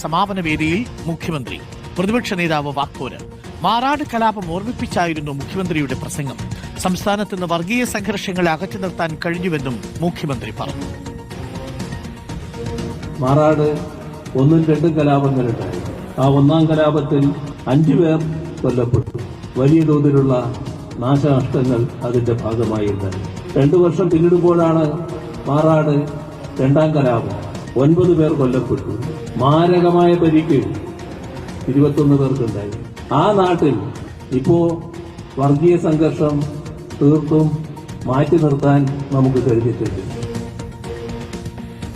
സമാപന വേദിയിൽ മുഖ്യമന്ത്രി പ്രതിപക്ഷ നേതാവ് വാക്കോര്. മാറാട് കലാപം ഓർമ്മിപ്പിച്ചായിരുന്നു മുഖ്യമന്ത്രിയുടെ പ്രസംഗം. സംസ്ഥാനത്ത് നിന്ന് വർഗീയ സംഘർഷങ്ങളെ അകറ്റി നിർത്താൻ കഴിഞ്ഞുവെന്നും മുഖ്യമന്ത്രി പറഞ്ഞു. മാറാട് ഒന്നും രണ്ടും കലാപങ്ങളുണ്ടായി ആ ഒന്നാം കലാപത്തിൽ അഞ്ചു പേർ കൊല്ലപ്പെട്ടു. വലിയ തോതിലുള്ള നാശനഷ്ടങ്ങൾ അതിന്റെ ഭാഗമായി ഉണ്ടായി രണ്ടു വർഷം പിന്നിടുമ്പോഴാണ് മാറാട് രണ്ടാം കലാപം. ഒൻപത് പേർ കൊല്ലപ്പെട്ടു. മാരകമായ പരിക്ക് ഇരുപത്തൊന്ന് പേർക്കുണ്ടായി. ആ നാട്ടിൽ ഇപ്പോ വർഗീയ സംഘർഷം തീർത്തും മാറ്റി നിർത്താൻ നമുക്ക് കഴിഞ്ഞിട്ടുണ്ട്.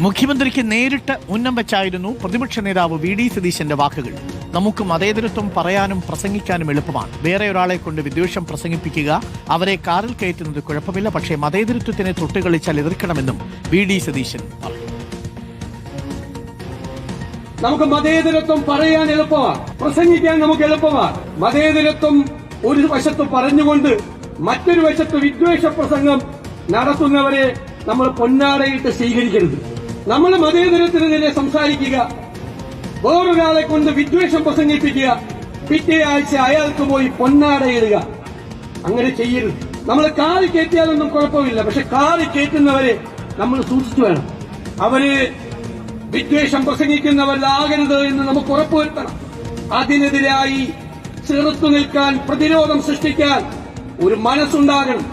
മുഖ്യമന്ത്രിക്ക് നേരിട്ട് ഉന്നം വെച്ചായിരുന്നു പ്രതിപക്ഷ നേതാവ് വി ഡി സതീശന്റെ വാക്കുകൾ. നമുക്ക് മതേതരത്വം പറയാനും പ്രസംഗിക്കാനും എളുപ്പമാണ്. വേറെ ഒരാളെ കൊണ്ട് വിദ്വേഷം പ്രസംഗിപ്പിക്കുക അവരെ കാറിൽ കയറ്റുന്നത് കുഴപ്പമില്ല പക്ഷേ മതേതരത്വത്തിനെ തൊട്ടുകളിച്ചാൽ എതിർക്കണമെന്നും വി ഡി സതീശൻ പറഞ്ഞു. നമുക്ക് മതേതരത്വം പറയാൻ എളുപ്പമാണ് പ്രസംഗിക്കാൻ നമുക്ക് എളുപ്പമാണ് മതേതരത്വം ഒരു വശത്ത് പറഞ്ഞുകൊണ്ട് മറ്റൊരു വശത്ത് വിദ്വേഷ പ്രസംഗം നടത്തുന്നവരെ നമ്മൾ പൊന്നാടയിട്ട് സ്വീകരിക്കരുത്. നമ്മൾ മതേതരത്തിനെതിരെ സംസാരിക്കുക. വേറൊരാളെ കൊണ്ട് വിദ്വേഷം പ്രസംഗിപ്പിക്കുക. പിറ്റേ ആഴ്ച അയാൾക്ക് പോയി പൊന്നാടയിടുക അങ്ങനെ ചെയ്യരുത്. നമ്മൾ കാറി കയറ്റിയാലൊന്നും കുഴപ്പമില്ല. പക്ഷെ കാറി കയറ്റുന്നവരെ നമ്മൾ സൂക്ഷിച്ചു വേണം. അവർ വിദ്വേഷം പ്രസംഗിക്കുന്നവരിലാകരുത് എന്ന് നമുക്ക് ഉറപ്പുവരുത്തണം. അതിനെതിരായി ചെറുത്തു നിൽക്കാൻ പ്രതിരോധം സൃഷ്ടിക്കാൻ ഒരു മനസ്സുണ്ടാകണം.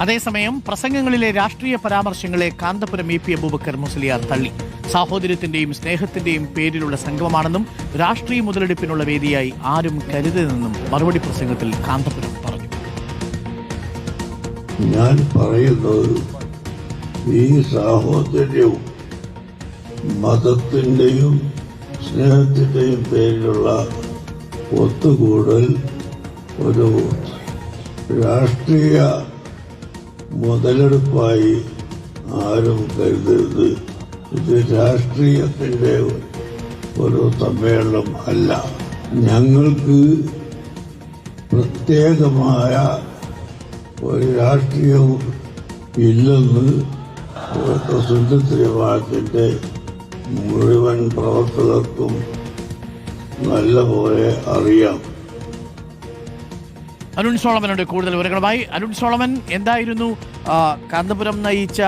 അതേസമയം പ്രസംഗങ്ങളിലെ രാഷ്ട്രീയ പരാമർശങ്ങളെ കാന്തപുരം എ പി അബൂബക്കർ മുസ്ലിയാർ തള്ളി. സാഹോദര്യത്തിന്റെയും സ്നേഹത്തിന്റെയും പേരിലുള്ള സംഗമമാണെന്നും രാഷ്ട്രീയ മുതലെടുപ്പിനുള്ള വേദിയായി ആരും കരുതരുതെന്നും മറുപടി പ്രസംഗത്തിൽ കാന്തപുരം പറഞ്ഞു. ഞാൻ പറയുന്നത് ഈ സാഹോദര്യവും മതത്തിന്റെയും സ്നേഹത്തിന്റെയും പേരിലുള്ള ഒത്തുകൂടൽ ഒരു രാഷ്ട്രീയ മുതലെടുപ്പായി ആരും കരുതരുത്. ഇത് രാഷ്ട്രീയത്തിന്റെ ഒരു സമ്മേളനം അല്ല. ഞങ്ങൾക്ക് പ്രത്യേകമായ ഒരു രാഷ്ട്രീയവും ഇല്ലെന്ന് ഇവിടുത്തെ സുന്ദരമാനത്തിന്റെ മുഴുവൻ പ്രവർത്തകർക്കും നല്ലപോലെ അറിയാം. അരുൺ സോളമനുണ്ട് കൂടുതൽ വിവരങ്ങളുമായി. അരുൺ സോളമൻ എന്തായിരുന്നു കാന്തപുരം നയിച്ച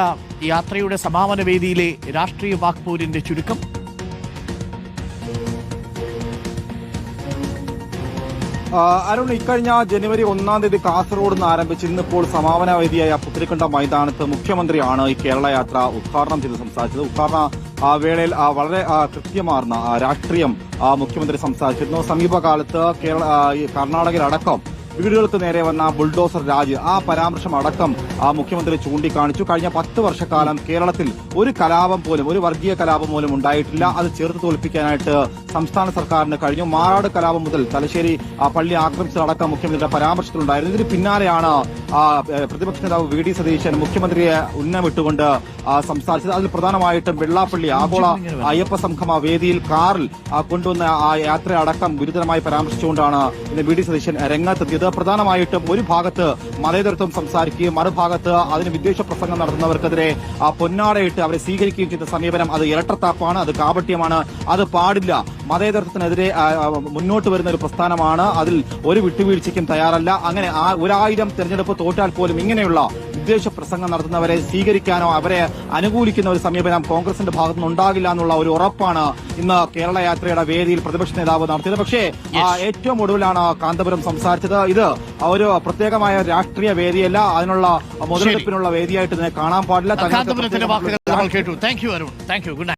യാത്രയുടെ സമാപന വേദിയിലെ രാഷ്ട്രീയ വാക്പൂരിന്റെ ചുരുക്കം? അരുൺ ഇക്കഴിഞ്ഞ ജനുവരി ഒന്നാം തീയതി കാസർഗോഡ് നിന്ന് ആരംഭിച്ച് ഇന്നിപ്പോൾ സമാപന വേദിയായ പുത്തരിക്കണ്ട മൈതാനത്ത് മുഖ്യമന്ത്രിയാണ് ഈ കേരള യാത്ര ഉദ്ഘാടനം ചെയ്ത് സംസാരിച്ചത്. ഉദ്ഘാടന ആ, വേളയിൽ ആ, വളരെ കൃത്യമാർന്ന രാഷ്ട്രീയം മുഖ്യമന്ത്രി സംസാരിച്ചിരുന്നു. സമീപകാലത്ത് കേരള കർണാടകയിലടക്കം വീടുകൾക്ക് നേരെ വന്ന ബുൾഡോസർ രാജ് ആ പരാമർശം അടക്കം ആ മുഖ്യമന്ത്രി ചൂണ്ടിക്കാണിച്ചു. കഴിഞ്ഞ പത്ത് വർഷക്കാലം കേരളത്തിൽ ഒരു കലാപം പോലും ഒരു വർഗീയ കലാപം പോലും ഉണ്ടായിട്ടില്ല. അത് ചേർത്ത് തോൽപ്പിക്കാനായിട്ട് സംസ്ഥാന സർക്കാരിന് കഴിഞ്ഞു. മാറാട് കലാപം മുതൽ തലശ്ശേരി പള്ളി ആക്രമിച്ചതടക്കം മുഖ്യമന്ത്രിയുടെ പരാമർശത്തിലുണ്ടായിരുന്നു. ഇതിന് പിന്നാലെയാണ് പ്രതിപക്ഷ നേതാവ് വി. ഡി. സതീശൻ മുഖ്യമന്ത്രിയെ ഉന്നമിട്ടുകൊണ്ട് സംസാരിച്ചത്. അതിൽ പ്രധാനമായിട്ടും വെള്ളാപ്പള്ളി ആഗോള അയ്യപ്പ സംഘം വേദിയിൽ കാറിൽ കൊണ്ടുവന്ന ആ യാത്ര അടക്കം ഗുരുതരമായി പരാമർശിച്ചുകൊണ്ടാണ് ഇന്ന് വി. ഡി. സതീശൻ രംഗത്തെത്തിയത്. പ്രധാനമായിട്ടും ഒരു ഭാഗത്ത് മതേതരത്വം സംസാരിക്കുകയും മറുഭാഗത്ത് അതിന് വിദ്വേഷ പ്രസംഗം നടത്തുന്നവർക്കെതിരെ ആ പൊന്നാടയിട്ട് അവരെ സ്വീകരിക്കുകയും ചെയ്ത സമീപനം അത് ഇരട്ടത്താപ്പാണ് അത് കാപട്യമാണ് അത് പാടില്ല. മതേതരത്വത്തിനെതിരെ മുന്നോട്ട് വരുന്ന ഒരു പ്രസ്ഥാനമാണ്. അതിൽ ഒരു വിട്ടുവീഴ്ചയ്ക്കും തയ്യാറല്ല. അങ്ങനെ ആ ഒരായിരം തെരഞ്ഞെടുപ്പ് തോറ്റാൽ പോലും ഇങ്ങനെയുള്ള വിദ്വേഷ പ്രസംഗം നടത്തുന്നവരെ സ്വീകരിക്കാനോ അവരെ അനുകൂലിക്കുന്ന ഒരു സമീപനം കോൺഗ്രസിന്റെ ഉണ്ടാകില്ല എന്നുള്ള ഒരു ഉറപ്പാണ് ഇന്ന് കേരള യാത്രയുടെ വേദിയിൽ പ്രതിപക്ഷ നേതാവ് നടത്തിയത്. പക്ഷേ ഏറ്റവും ഒടുവിലാണ് കാന്തപുരം സംസാരിച്ചത്. ഇത് ഒരു പ്രത്യേകമായ രാഷ്ട്രീയ വേദിയല്ല. അതിനുള്ള മുതലെടുപ്പിനുള്ള വേദിയായിട്ട് ഇതിനെ കാണാൻ പാടില്ല. കേട്ടു. Thank you Arun. Thank you good